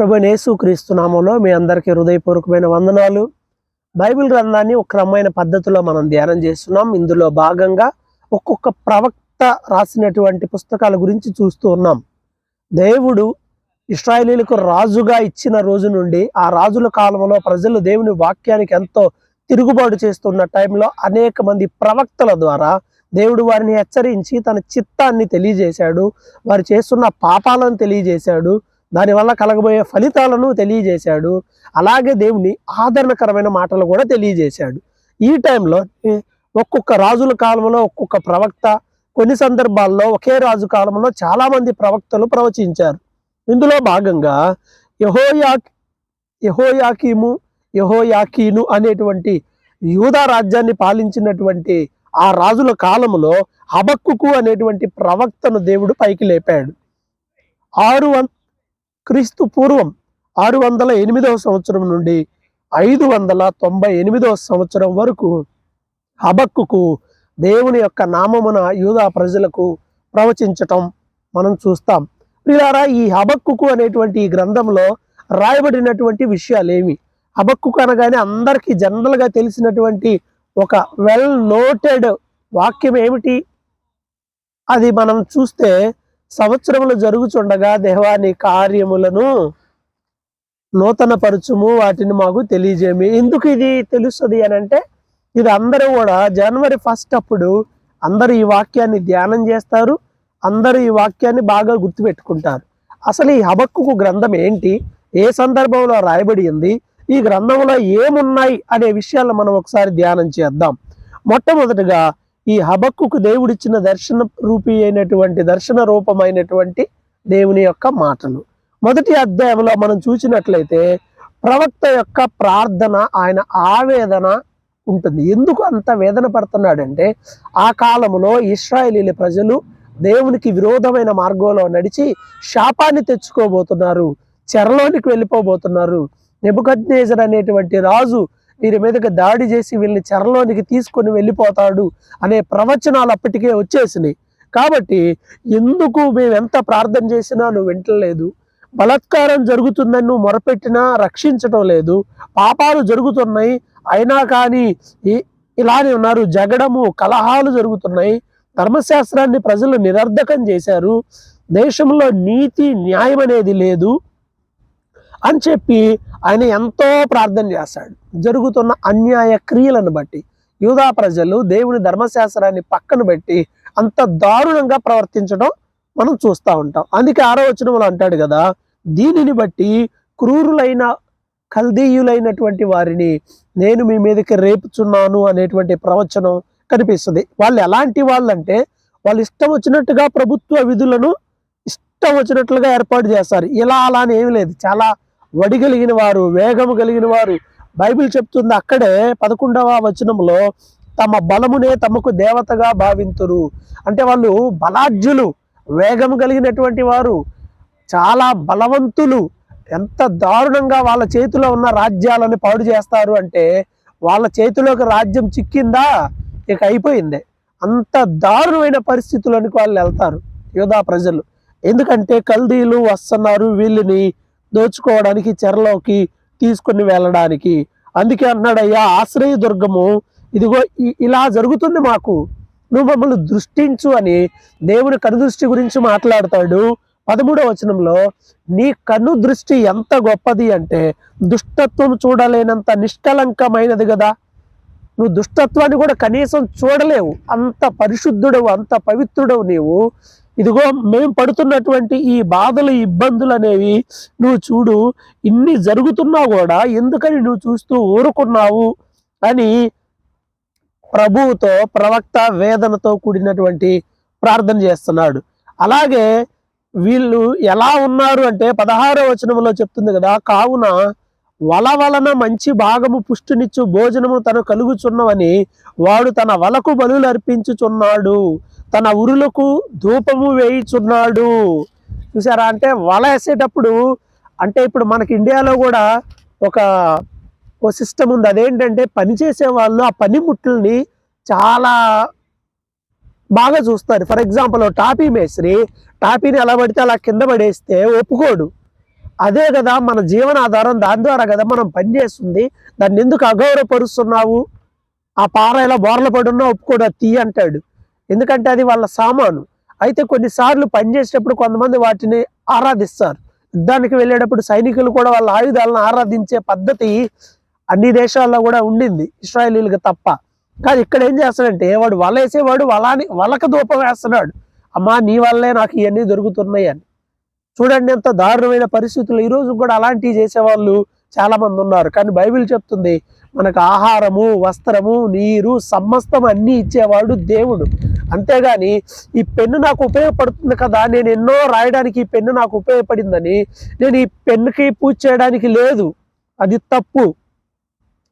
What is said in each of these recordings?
ప్రభు క్రీస్తునామంలో మీ అందరికీ హృదయపూర్వకమైన వందనాలు. బైబిల్ గ్రంథాన్ని ఒక క్రమమైన పద్ధతిలో మనం ధ్యానం చేస్తున్నాం. ఇందులో భాగంగా ఒక్కొక్క ప్రవక్త రాసినటువంటి పుస్తకాల గురించి చూస్తూ ఉన్నాం. దేవుడు ఇస్రాయలీలకు రాజుగా ఇచ్చిన రోజు నుండి ఆ రాజుల కాలంలో ప్రజలు దేవుని వాక్యానికి ఎంతో తిరుగుబాటు చేస్తున్న టైంలో అనేక మంది ప్రవక్తల ద్వారా దేవుడు వారిని హెచ్చరించి తన చిత్తాన్ని తెలియజేశాడు. వారు చేస్తున్న పాపాలను తెలియజేశాడు. దానివల్ల కలగబోయే ఫలితాలను తెలియజేశాడు. అలాగే దేవుని ఆదరణకరమైన మాటలు కూడా తెలియజేశాడు. ఈ టైంలో ఒక్కొక్క రాజుల కాలంలో ఒక్కొక్క ప్రవక్త కొన్ని సందర్భాల్లో ఒకే రాజు కాలంలో చాలామంది ప్రవక్తలు ప్రవచించారు. ఇందులో భాగంగా యహోయా యహోయాకీము యహోయాకీను అనేటువంటి యూదా రాజ్యాన్ని పాలించినటువంటి ఆ రాజుల కాలంలో హబక్కుకు అనేటువంటి ప్రవక్తను దేవుడు పైకి లేపాడు. ఆరు వం క్రీస్తు పూర్వం ఆరు వందల ఎనిమిదవ సంవత్సరం నుండి ఐదు వందల తొంభై ఎనిమిదవ సంవత్సరం వరకు హబక్కుకు దేవుని యొక్క నామమున యూదా ప్రజలకు ప్రవచించటం మనం చూస్తాం. ప్రియారా ఈ హబక్కుకు అనేటువంటి ఈ గ్రంథంలో రాయబడినటువంటి విషయాలు ఏమి హబక్కుకు అనగానే అందరికీ జనరల్గా తెలిసినటువంటి ఒక వెల్ నోటెడ్ వాక్యం ఏమిటి? అది మనం చూస్తే సంవత్సరములు జరుగుచుండగా దేవాని కార్యములను నూతన పరుచుము వాటిని మాకు తెలియజేయమి. ఎందుకు ఇది తెలుస్తుంది అని అంటే ఇది అందరూ కూడా జనవరి ఫస్ట్ అప్పుడు అందరూ ఈ వాక్యాన్ని ధ్యానం చేస్తారు అందరూ ఈ వాక్యాన్ని బాగా గుర్తుపెట్టుకుంటారు. అసలు ఈ హబక్కుకు గ్రంథం ఏంటి ఏ సందర్భంలో రాయబడి ఉంది ఈ గ్రంథంలో ఏమున్నాయి అనే విషయాలను మనం ఒకసారి ధ్యానం చేద్దాం. మొట్టమొదటిగా ఈ హబక్కుకు దేవుడిచ్చిన దర్శన రూపీ అయినటువంటి దర్శన రూపమైనటువంటి దేవుని యొక్క మాటలు. మొదటి అధ్యాయంలో మనం చూసినట్లయితే ప్రవక్త యొక్క ప్రార్థన ఆయన ఆవేదన ఉంటుంది. ఎందుకు అంత వేదన పడుతున్నాడంటే ఆ కాలంలో ఇస్రాయేలీల ప్రజలు దేవునికి విరోధమైన మార్గంలో నడిచి శాపాన్ని తెచ్చుకోబోతున్నారు చెరలోనికి వెళ్ళిపోబోతున్నారు. నెబుకద్నేజర్ అనేటువంటి రాజు వీరి మీదకి దాడి చేసి వీళ్ళని చెరలోనికి తీసుకొని వెళ్ళిపోతాడు అనే ప్రవచనాలు అప్పటికే వచ్చేసినాయి. కాబట్టి ఎందుకు మేము ఎంత ప్రార్థన చేసినా నువ్వు వింటలేదు. బలాత్కారం జరుగుతుందని నువ్వు మొరపెట్టినా రక్షించటం లేదు. పాపాలు జరుగుతున్నాయి. అయినా కానీ ఇలానే ఉన్నారు. జగడము కలహాలు జరుగుతున్నాయి. ధర్మశాస్త్రాన్ని ప్రజలు నిరర్ధకం చేశారు. దేశంలో నీతి న్యాయం అనేది లేదు. అని చెప్పి ఆయన ఎంతో ప్రార్థన చేస్తాడు జరుగుతున్న అన్యాయ క్రియలను బట్టి యూదా ప్రజలు దేవుని ధర్మశాస్త్రాన్ని పక్కన పెట్టి అంత దారుణంగా ప్రవర్తించడం మనం చూస్తూ ఉంటాం. అందుకే ఆరో వచనంలో అంటాడు కదా దీనిని బట్టి క్రూరులైన కల్దీయులైనటువంటి వారిని నేను మీ మీదకి రేపుచున్నాను అనేటువంటి ప్రవచనం కనిపిస్తుంది. వాళ్ళు ఎలాంటి వాళ్ళంటే వాళ్ళు ఇష్టం వచ్చినట్టుగా ప్రభుత్వ విధులను ఇష్టం వచ్చినట్లుగా ఏర్పాటు చేస్తారు. ఇలా అలా అని ఏమీ లేదు. చాలా వడి కలిగిన వారు వేగము కలిగిన వారు. బైబిల్ చెప్తుంది అక్కడే పదకొండవ వచనంలో తమ బలమునే తమకు దేవతగా భావింతురు. అంటే వాళ్ళు బలాఢ్యులు వేగము కలిగినటువంటి వారు చాలా బలవంతులు ఎంత దారుణంగా వాళ్ళ చేతిలో ఉన్న రాజ్యాలను పాడు చేస్తారు అంటే వాళ్ళ చేతిలోకి రాజ్యం చిక్కిందా? ఇక అయిపోయిందే. అంత దారుణమైన పరిస్థితుల్లోనికి వాళ్ళు వెళ్తారు యోధా ప్రజలు. ఎందుకంటే కల్దీలు వస్తున్నారు వీళ్ళని దోచుకోవడానికి చెరలోకి తీసుకుని వెళ్ళడానికి. అందుకే అన్నాడు అయ్యా ఆశ్రయ దుర్గము ఇదిగో ఇ- ఇలా జరుగుతుంది మాకు. నువ్వు మమ్మల్ని దృష్టించు అని దేవుని కనుదృష్టి గురించి మాట్లాడతాడు. పదమూడవ వచనంలో నీ కన్ను దృష్టి ఎంత గొప్పది అంటే దుష్టత్వం చూడలేనంత నిష్కలంకమైనది కదా నువ్వు దుష్టత్వాన్ని కూడా కనీసం చూడలేవు. అంత పరిశుద్ధుడవు అంత పవిత్రుడవు నీవు. ఇదిగో మేము పడుతున్నటువంటి ఈ బాధలు ఇబ్బందులు అనేవి నువ్వు చూడు ఇన్ని జరుగుతున్నా కూడా ఎందుకని నువ్వు చూస్తూ ఊరుకున్నావు అని ప్రభువుతో ప్రవక్త వేదనతో కూడినటువంటి ప్రార్థన చేస్తున్నాడు. అలాగే వీళ్ళు ఎలా ఉన్నారు అంటే పదహారో వచనంలో చెప్తుంది కదా కావున వల వలన మంచి భాగము పుష్టినిచ్చు భోజనము తను కలుగుచున్నవని వాడు తన వలకు బలులు అర్పించుచున్నాడు. తన ఉరులకు ధూపము వేయిచున్నాడు. చూసారా? అంటే వల వేసేటప్పుడు అంటే ఇప్పుడు మనకి ఇండియాలో కూడా ఒక ఓ సిస్టమ్ ఉంది. అదేంటంటే పని చేసే వాళ్ళు ఆ పనిముట్లని చాలా బాగా చూస్తారు. ఫర్ ఎగ్జాంపుల్ టాపీ మేస్త్రి టాపీని ఎలా పడితే అలా కింద పడేస్తే ఒప్పుకోడు. అదే కదా మన జీవనాధారం దాని ద్వారా కదా మనం పనిచేస్తుంది దాన్ని ఎందుకు అగౌరవపరుస్తున్నావు? ఆ పార ఇలా బోర్ల పడున్నా ఒప్పుకోడు అది తీ అంటాడు ఎందుకంటే అది వాళ్ళ సామాను. అయితే కొన్నిసార్లు పనిచేసేటప్పుడు కొంతమంది వాటిని ఆరాధిస్తారు. యుద్ధానికి వెళ్ళేటప్పుడు సైనికులు కూడా వాళ్ళ ఆయుధాలను ఆరాధించే పద్ధతి అన్ని దేశాల్లో కూడా ఉండింది. ఇస్రాయలీలకు తప్ప. కానీ ఇక్కడ ఏం చేస్తాడంటే వాడు వల వేసేవాడు వలాని వలక దూపం వేస్తున్నాడు. అమ్మా నీ వల్లే నాకు ఇవన్నీ దొరుకుతున్నాయి అని. చూడండి ఎంత దారుణమైన పరిస్థితులు. ఈరోజు కూడా అలాంటివి చేసేవాళ్ళు చాలా మంది ఉన్నారు. కానీ బైబిల్ చెప్తుంది మనకు ఆహారము వస్త్రము నీరు సమస్తం అన్నీ ఇచ్చేవాడు దేవుడు. అంతేగాని ఈ పెన్ను నాకు ఉపయోగపడుతుంది కదా నేను ఎన్నో రాయడానికి ఈ పెన్ను నాకు ఉపయోగపడిందని నేను ఈ పెన్నుకి పూజ చేయడానికి లేదు. అది తప్పు.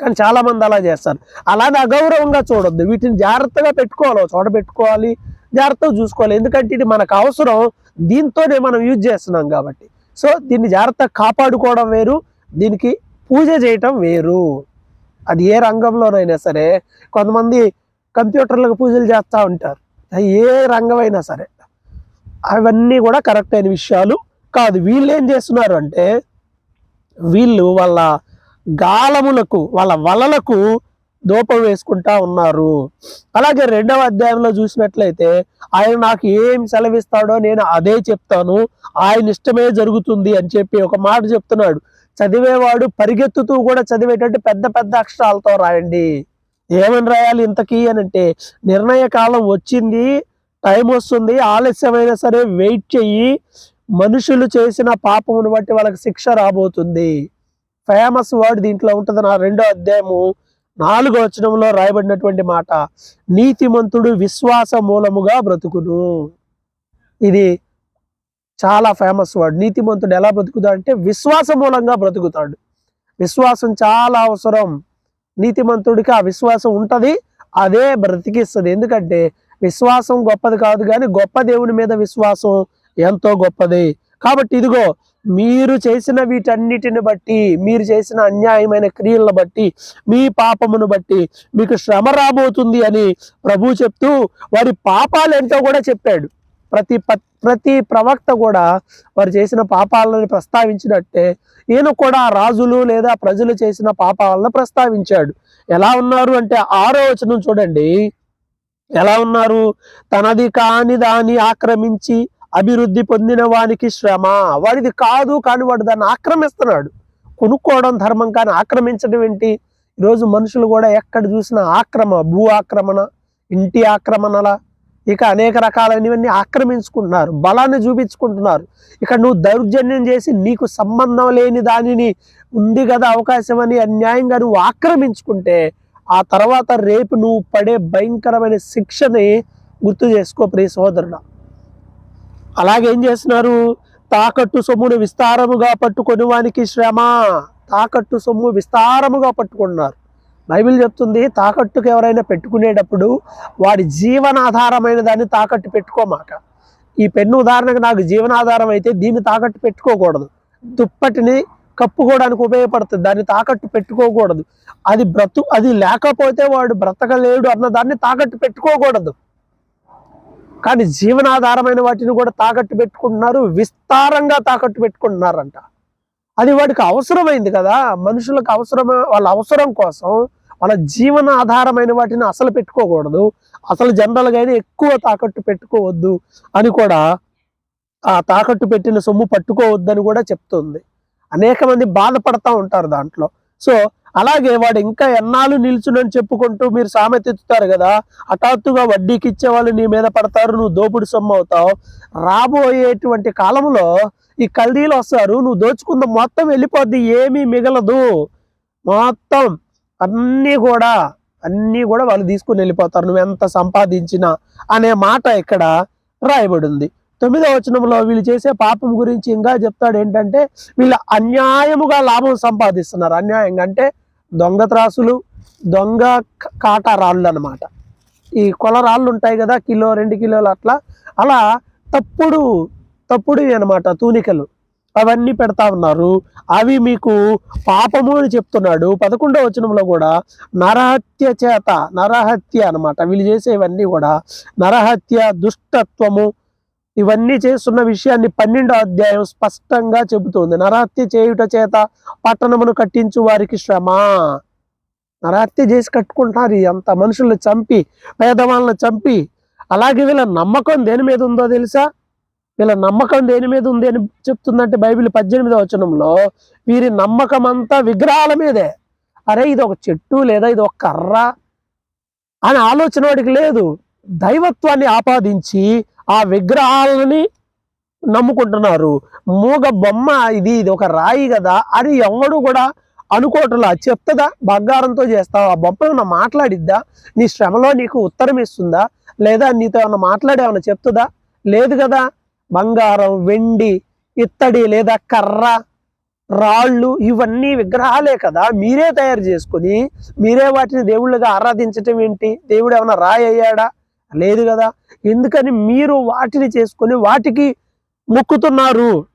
కానీ చాలామంది అలా చేస్తారు. అలానే అగౌరవంగా చూడొద్దు. వీటిని జాగ్రత్తగా పెట్టుకోవాలి. చోట పెట్టుకోవాలి. జాగ్రత్తగా చూసుకోవాలి. ఎందుకంటే ఇది మనకు అవసరం. దీంతోనే మనం యూజ్ చేస్తున్నాం కాబట్టి. సో దీన్ని జాగ్రత్తగా కాపాడుకోవడం వేరు. దీనికి పూజ చేయటం వేరు. అది ఏ రంగంలోనైనా సరే కొంతమంది కంప్యూటర్లకు పూజలు చేస్తూ ఉంటారు. ఏ రంగమైనా సరే. అవన్నీ కూడా కరెక్ట్ అయిన విషయాలు కాదు. వీళ్ళు ఏం చేస్తున్నారు అంటే వీళ్ళు వాళ్ళ గాలములకు వాళ్ళ వలలకు దూపం వేసుకుంటా ఉన్నారు. అలాగే రెండవ అధ్యాయంలో చూసినట్లయితే ఆయన నాకు ఏం సెలవిస్తాడో నేను అదే చెప్తాను. ఆయన ఇష్టమే జరుగుతుంది అని చెప్పి ఒక మాట చెప్తున్నాడు. చదివేవాడు పరిగెత్తుతూ కూడా చదివేటట్టు పెద్ద పెద్ద అక్షరాలతో రాయండి. ఏమని రాయాలి ఇంతకీ అని అంటే నిర్ణయ కాలం వచ్చింది టైం వస్తుంది ఆలస్యమైనా సరే వెయిట్ చెయ్యి. మనుషులు చేసిన పాపమును బట్టి వాళ్ళకి శిక్ష రాబోతుంది. ఫేమస్ వర్డ్ దీంట్లో ఉంటుంది నా రెండో అధ్యాయము నాలుగో వచనంలో రాయబడినటువంటి మాట నీతిమంతుడు విశ్వాస మూలముగా బ్రతుకును. ఇది చాలా ఫేమస్ వాడు. నీతిమంతుడు ఎలా బ్రతుకుతాడు అంటే విశ్వాస మూలంగా బ్రతుకుతాడు. విశ్వాసం చాలా అవసరం. నీతిమంతుడికి ఆ విశ్వాసం ఉంటుంది అదే బ్రతికిస్తుంది. ఎందుకంటే విశ్వాసం గొప్పది కాదు కానీ గొప్ప దేవుని మీద విశ్వాసం ఎంతో గొప్పది. కాబట్టి ఇదిగో మీరు చేసిన వీటన్నిటిని బట్టి మీరు చేసిన అన్యాయమైన క్రియలను బట్టి మీ పాపమును బట్టి మీకు శ్రమ రాబోతుంది అని ప్రభు చెప్తూ వారి పాపాలు ఏంటో కూడా చెప్పాడు. ప్రతి ప్రతి ప్రవక్త కూడా వారు చేసిన పాపాలను ప్రస్తావించినట్టే ఈయన కూడా రాజులు లేదా ప్రజలు చేసిన పాపాలను ప్రస్తావించాడు. ఎలా ఉన్నారు అంటే ఆరో వచనం చూడండి. ఎలా ఉన్నారు? తనది కాని దాన్ని ఆక్రమించి అభివృద్ధి పొందిన వానికి శ్రమ. వాడిది కాదు కానీ వాడు దాన్ని ఆక్రమిస్తున్నాడు. కొనుక్కోవడం ధర్మం కానీ ఆక్రమించడం ఏంటి? ఈరోజు మనుషులు కూడా ఎక్కడ చూసినా ఆక్రమ భూ ఆక్రమణ ఇంటి ఆక్రమణల ఇక అనేక రకాలైనవన్నీ ఆక్రమించుకుంటున్నారు బలాన్ని చూపించుకుంటున్నారు. ఇక నువ్వు దౌర్జన్యం చేసి నీకు సంబంధం లేని దానిని ఉంది కదా అవకాశం అని అన్యాయంగా నువ్వు ఆక్రమించుకుంటే ఆ తర్వాత రేపు నువ్వు పడే భయంకరమైన శిక్షని గుర్తు చేసుకో ప్రియ సోదరుడు అలాగే ఏం చేస్తున్నారు? తాకట్టు సొమ్మును విస్తారముగా పట్టుకొని వానికి శ్రమ. తాకట్టు సొమ్ము విస్తారముగా పట్టుకున్నారు బైబిల్ చెప్తుంది తాకట్టుకు ఎవరైనా పెట్టుకునేటప్పుడు వాడి జీవనాధారమైన దాన్ని తాకట్టు పెట్టుకోమాక. ఈ పెన్ను ఉదాహరణకు నాకు జీవనాధారం అయితే దీన్ని తాకట్టు పెట్టుకోకూడదు. దుప్పటిని కప్పుకోవడానికి ఉపయోగపడుతుంది దాన్ని తాకట్టు పెట్టుకోకూడదు. అది బ్రతు అది లేకపోతే వాడు బ్రతకలేడు అన్న దాన్ని తాకట్టు పెట్టుకోకూడదు. కానీ జీవనాధారమైన వాటిని కూడా తాకట్టు పెట్టుకుంటున్నారు విస్తారంగా తాకట్టు పెట్టుకుంటున్నారంట. అది వాడికి అవసరమైంది కదా. మనుషులకు అవసరం వాళ్ళ అవసరం కోసం వాళ్ళ జీవన ఆధారమైన వాటిని అసలు పెట్టుకోకూడదు. అసలు జనరల్గా అయినా ఎక్కువ తాకట్టు పెట్టుకోవద్దు అని కూడా ఆ తాకట్టు పెట్టిన సొమ్ము పట్టుకోవద్దని కూడా చెప్తుంది. అనేక మంది బాధపడతా ఉంటారు దాంట్లో. సో అలాగే వాడు ఇంకా ఎన్నాళ్ళు నిల్చునని చెప్పుకుంటూ మీరు సామెత ఎత్తుతారు కదా. హఠాత్తుగా వడ్డీకి ఇచ్చే వాళ్ళు నీ మీద పడతారు నువ్వు దోపుడు సొమ్ము అవుతావు. రాబోయేటువంటి కాలంలో ఈ కల్దీలు వస్తారు నువ్వు దోచుకున్న మొత్తం వెళ్ళిపోద్ది ఏమీ మిగలదు. మొత్తం అన్నీ కూడా అన్నీ కూడా వాళ్ళు తీసుకుని వెళ్ళిపోతారు నువ్వు ఎంత సంపాదించినా అనే మాట ఇక్కడ రాయబడింది. తొమ్మిదవ వచనంలో వీళ్ళు చేసే పాపం గురించి ఇంకా చెప్తాడు ఏంటంటే వీళ్ళు అన్యాయముగా లాభం సంపాదిస్తున్నారు. అన్యాయంగా అంటే దొంగ త్రాసులు దొంగ కాటా రాళ్ళు అన్నమాట. ఈ కొల రాళ్ళు ఉంటాయి కదా కిలో రెండు కిలోలు అట్లా. అలా తప్పుడు తప్పుడువి అనమాట తూనికలు. అవన్నీ పెడతా ఉన్నారు. అవి మీకు పాపము అని చెప్తున్నాడు. పదకొండవ వచనంలో కూడా నరహత్య చేత నరహత్య అనమాట వీళ్ళు చేసేవన్నీ కూడా నరహత్య దుష్టత్వము ఇవన్నీ చేస్తున్న విషయాన్ని పన్నెండో అధ్యాయం స్పష్టంగా చెబుతోంది. నరహత్య చేయుట చేత పట్టణమును కట్టించు వారికి శ్రమ. నరహత్య చేసి కట్టుకుంటున్నారు అంత మనుషుల్ని చంపి పేదవాళ్ళని చంపి. అలాగే వీళ్ళ నమ్మకం దేని మీద ఉందో తెలుసా? వీళ్ళ నమ్మకం దేని మీద ఉంది అని చెప్తుందంటే బైబిల్ పద్దెనిమిదవ వచనంలో వీరి నమ్మకం అంతా విగ్రహాల మీదే. అరే ఇది ఒక చెట్టు లేదా ఇది ఒక కర్ర అని ఆలోచన వాడికి లేదు. దైవత్వాన్ని ఆపాదించి ఆ విగ్రహాలని నమ్ముకుంటున్నారు. మూగ బొమ్మ ఇది ఇది ఒక రాయి కదా అని ఎవడు కూడా అనుకోవట్లా. చెప్తుందా? బంగారంతో చేస్తావు? ఆ బొమ్మ ఏమన్నా మాట్లాడిద్దా? నీ శ్రమలో నీకు ఉత్తరం ఇస్తుందా? లేదా నీతో ఏమన్నా మాట్లాడి ఏమన్నా చెప్తుందా? లేదు కదా. బంగారం వెండి ఇత్తడి లేదా కర్ర రాళ్ళు ఇవన్నీ విగ్రహాలే కదా. మీరే తయారు చేసుకుని మీరే వాటిని దేవుళ్ళుగా ఆరాధించటం ఏంటి? దేవుడు ఏమైనా రాయయ్యాడా? లేదు కదా. ఎందుకని మీరు వాటిని చేసుకొని వాటికి మొక్కుతున్నారు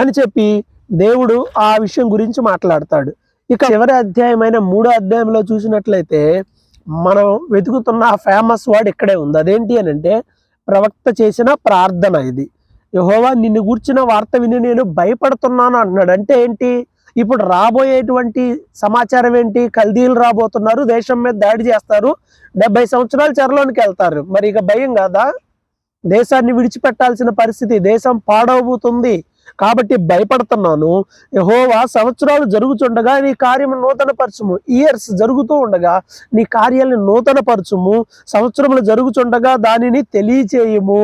అని చెప్పి దేవుడు ఆ విషయం గురించి మాట్లాడతాడు. ఇక చివరి అధ్యాయమైన మూడో అధ్యాయంలో చూసినట్లయితే మనం వెతుకుతున్న ఫేమస్ వర్డ్ ఇక్కడే ఉంది. అదేంటి అని అంటే ప్రవక్త చేసిన ప్రార్థన ఇది. యహోవా నిన్ను గూర్చిన వార్త విని నేను భయపడుతున్నాను అన్నాడు అంటే ఏంటి? ఇప్పుడు రాబోయేటువంటి సమాచారం ఏంటి? కల్దీలు రాబోతున్నారు దేశం మీద దాడి చేస్తారు డెబ్బై సంవత్సరాలు చెరలోనికి వెళ్తారు. మరి ఇక భయం కాదా? దేశాన్ని విడిచిపెట్టాల్సిన పరిస్థితి దేశం పాడవబోతుంది కాబట్టి భయపడుతున్నాను. యహోవా సంవత్సరాలు జరుగుతుండగా నీ కార్యం నూతన పరచుము ఇయర్స్ జరుగుతూ ఉండగా నీ కార్యాలను నూతన పరచుము సంవత్సరములు జరుగుతుండగా దానిని తెలియచేయము.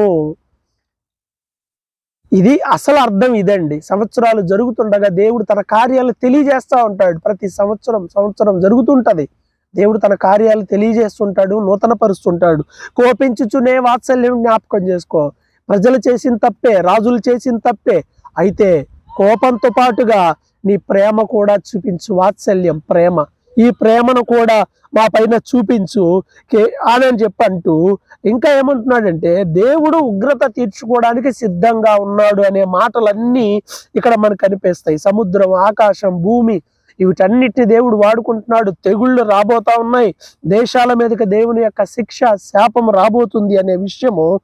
ఇది అసలు అర్థం ఇదండి. సంవత్సరాలు జరుగుతుండగా దేవుడు తన కార్యాలు తెలియజేస్తూ ఉంటాడు. ప్రతి సంవత్సరం సంవత్సరం జరుగుతుంటది. దేవుడు తన కార్యాలు తెలియజేస్తుంటాడు నూతన పరుస్తుంటాడు కోపించుచునే వాత్సల్యం జ్ఞాపకం చేసుకో. ప్రజలు చేసిన తప్పే రాజులు చేసిన తప్పే. అయితే కోపంతో పాటుగా నీ ప్రేమ కూడా చూపించు. వాత్సల్యం ప్రేమ. ఈ ప్రేమను కూడా మా పైన చూపించు కే- అని చెప్పంటూ ఇంకా ఏమంటున్నాడంటే దేవుడు ఉగ్రత తీర్చుకోవడానికి సిద్ధంగా ఉన్నాడు అనే మాటలన్నీ ఇక్కడ మనకు కనిపిస్తాయి. సముద్రం ఆకాశం భూమి వీటన్నిటిని దేవుడు వాడుకుంటున్నాడు. తెగుళ్ళు రాబోతా ఉన్నాయి. దేశాల మీదకి దేవుని యొక్క శిక్ష శాపం రాబోతుంది అనే విషయము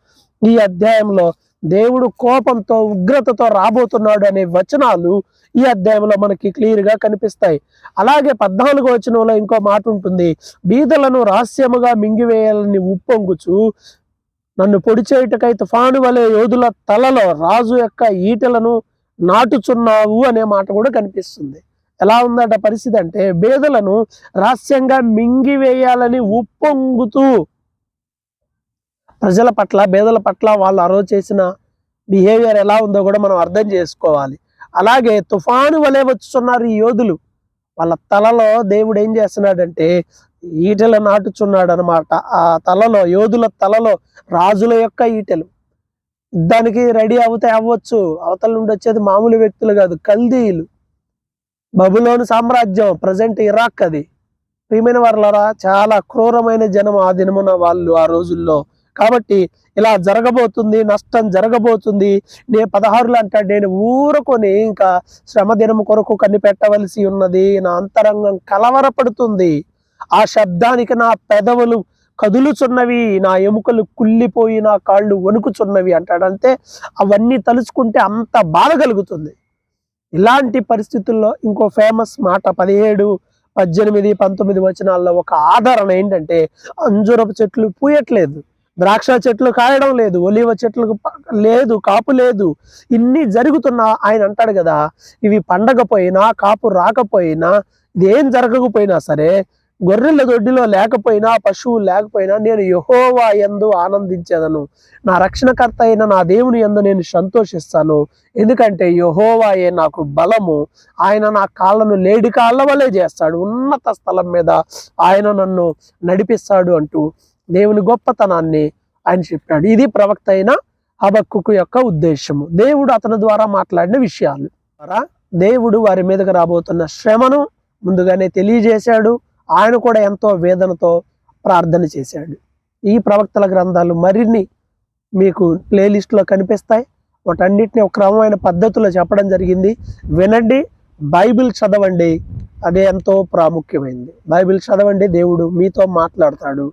ఈ అధ్యాయంలో దేవుడు కోపంతో ఉగ్రతతో రాబోతున్నాడు అనే వచనాలు ఈ అధ్యాయంలో మనకి క్లియర్గా కనిపిస్తాయి. అలాగే పద్నాలుగో వచనంలో ఇంకో మాట ఉంటుంది. బీదలను రహస్యముగా మింగివేయాలని ఉప్పొంగుచు నన్ను పొడిచేయుటకై తుఫాను వలె యోధుల తలలో రాజు యొక్క ఈటలను నాటుచున్నావు అనే మాట కూడా కనిపిస్తుంది. ఎలా ఉందట పరిస్థితి అంటే బేదలను రహస్యంగా మింగివేయాలని ఉప్పొంగుతూ ప్రజల పట్ల బేదల పట్ల వాళ్ళు ఆ రోజు చేసిన బిహేవియర్ ఎలా ఉందో కూడా మనం అర్థం చేసుకోవాలి. అలాగే తుఫాను వలె వచ్చుతున్నారు ఈ యోధులు. వాళ్ళ తలలో దేవుడు ఏం చేస్తున్నాడంటే ఈటెలు నాటుచున్నాడు అనమాట ఆ తలలో యోధుల తలలో రాజుల యొక్క ఈటెలు. యుద్ధానికి రెడీ అవుతే అవ్వచ్చు. అవతల నుండి వచ్చేది మామూలు వ్యక్తులు కాదు కల్దీయులు. బబులోని సామ్రాజ్యం ప్రజెంట్ ఇరాక్ అది. ప్రియమైన వాళ్ళరా చాలా క్రూరమైన జనం ఆ దినమున వాళ్ళు ఆ రోజుల్లో కాబట్టి ఇలా జరగబోతుంది నష్టం జరగబోతుంది. నే పదహారులు అంటాడు నేను ఊరుకొని ఇంకా శ్రమ కొరకు కనిపెట్టవలసి ఉన్నది. నా అంతరంగం కలవరపడుతుంది. ఆ శబ్దానికి నా పెదవులు కదులుచున్నవి నా ఎముకలు కుళ్ళిపోయి నా కాళ్ళు వణుకుచున్నవి అంటాడంటే అవన్నీ తలుచుకుంటే అంత బాధ కలుగుతుంది. ఇలాంటి పరిస్థితుల్లో ఇంకో ఫేమస్ మాట పదిహేడు పద్దెనిమిది పంతొమ్మిది వచనాల్లో ఒక ఆధారణ ఏంటంటే అంజురపు చెట్లు పూయట్లేదు. ద్రాక్ష చెట్లు కాయడం లేదు ఒలివ చెట్లు లేదు కాపు లేదు. ఇన్ని జరుగుతున్నా ఆయన అంటాడు కదా ఇవి పండగపోయినా కాపు రాకపోయినా ఇదేం జరగకపోయినా సరే గొర్రెల దొడ్డిలో లేకపోయినా పశువులు లేకపోయినా నేను యహోవా ఎందు ఆనందించేదను. నా రక్షణకర్త అయిన నా దేవుని ఎందు నేను సంతోషిస్తాను. ఎందుకంటే యహోవాయే నాకు బలము. ఆయన నా కాళ్ళను లేడి కాళ్ళ వలే చేస్తాడు. ఉన్నత స్థలం మీద ఆయన నన్ను నడిపిస్తాడు అంటూ దేవుని గొప్పతనాన్ని ఆయన చెప్పాడు. ఇది ప్రవక్త అయిన హబక్కుకు యొక్క ఉద్దేశము. దేవుడు అతని ద్వారా మాట్లాడిన విషయాలు. ద్వారా దేవుడు వారి మీదకు రాబోతున్న శ్రమను ముందుగానే తెలియజేశాడు. ఆయన కూడా ఎంతో వేదనతో ప్రార్థన చేశాడు. ఈ ప్రవక్తల గ్రంథాలు మరిన్ని మీకు ప్లేలిస్ట్లో కనిపిస్తాయి. వాటన్నిటిని ఒక క్రమమైన పద్ధతిలో చెప్పడం జరిగింది. వినండి బైబిల్ చదవండి. అదే ఎంతో ప్రాముఖ్యమైంది. బైబిల్ చదవండి దేవుడు మీతో మాట్లాడతాడు.